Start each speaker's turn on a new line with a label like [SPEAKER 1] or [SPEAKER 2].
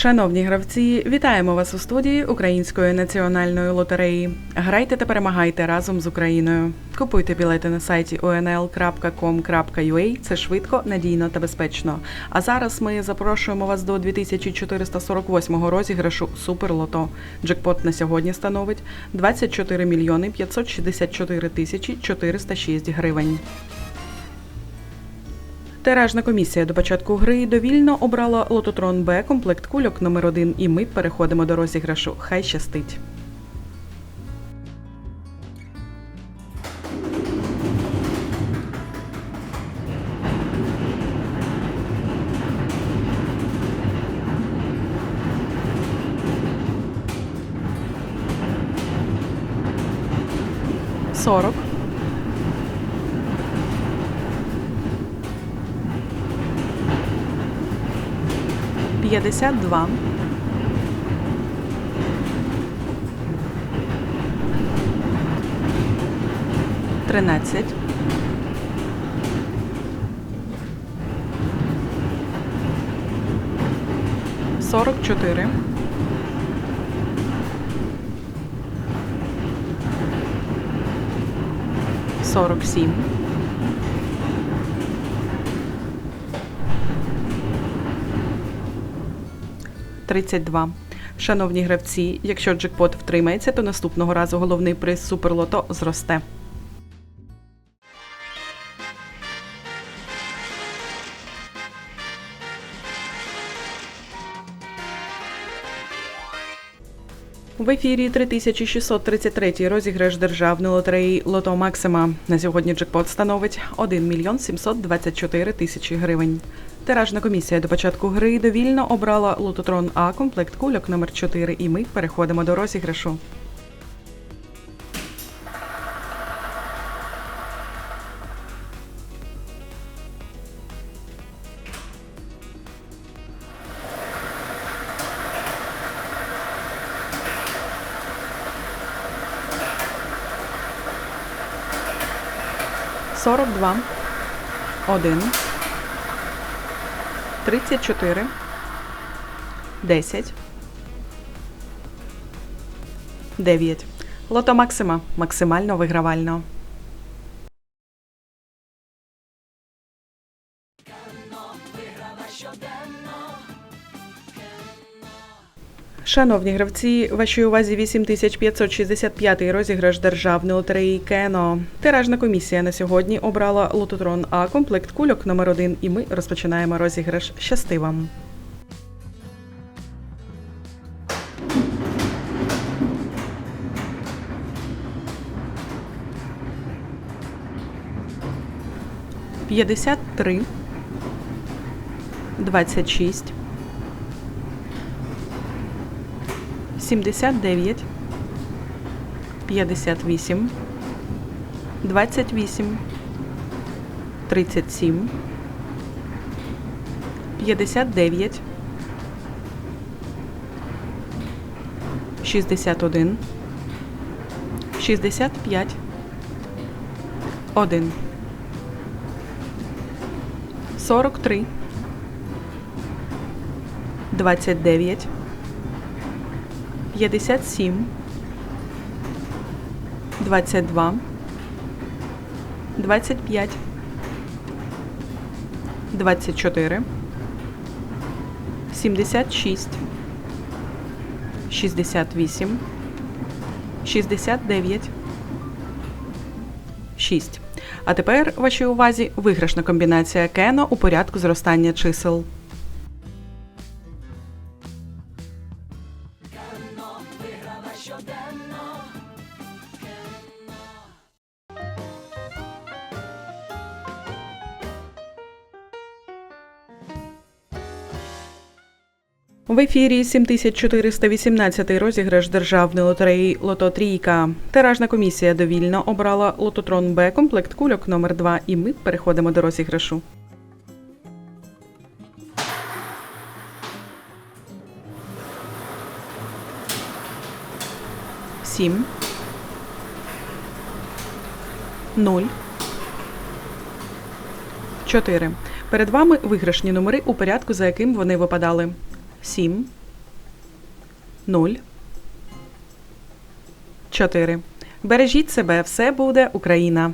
[SPEAKER 1] Шановні гравці, вітаємо вас у студії Української національної лотереї. Грайте та перемагайте разом з Україною. Купуйте білети на сайті unl.com.ua. Це швидко, надійно та безпечно. А зараз ми запрошуємо вас до 2448 розіграшу Суперлото. Джекпот на сьогодні становить 24 мільйони 564 тисячі 406 гривень. Тиражна комісія до початку гри довільно обрала лототрон Б комплект кульок номер 1 і ми переходимо до розіграшу. Хай щастить. Сорок. П'ятдесят два. Тринадцять. Сорок чотири. Сорок сім. 32. Шановні гравці, якщо джекпот втримається, то наступного разу головний приз Суперлото зросте. В ефірі 3633 розіграш державної лотереї Лото Максима. На сьогодні джекпот становить 1 мільйон 724 тисячі гривень. Тиражна комісія до початку гри довільно обрала лототрон А комплект кульок номер 4 і ми переходимо до розіграшу. Сорок два. Один. 34, 10, 9. Лото Максима. Максимально вигравально. Шановні гравці, вашій увазі 8565 розіграш державної лотереї Кено. Тиражна комісія на сьогодні обрала лототрон А комплект кульок номер 1 і ми розпочинаємо розіграш. Щасти вам! П'ятдесят три, двадцять шість. 79, 58, 28, 37, 59, 61, 65, 1, 43, 29, 57, 22, 25, 24, 76, 68, 69, 6. А тепер вашій увазі виграшна комбінація Кено у порядку зростання чисел. В ефірі 7418 розіграш державної лотереї Лото Трійка. Тиражна комісія довільно обрала лототрон Б комплект кульок номер 2 і ми переходимо до розіграшу. Сім. Нуль. Чотири. Перед вами виграшні номери у порядку, за яким вони випадали. 7, 0, 4. Бережіть себе, все буде Україна.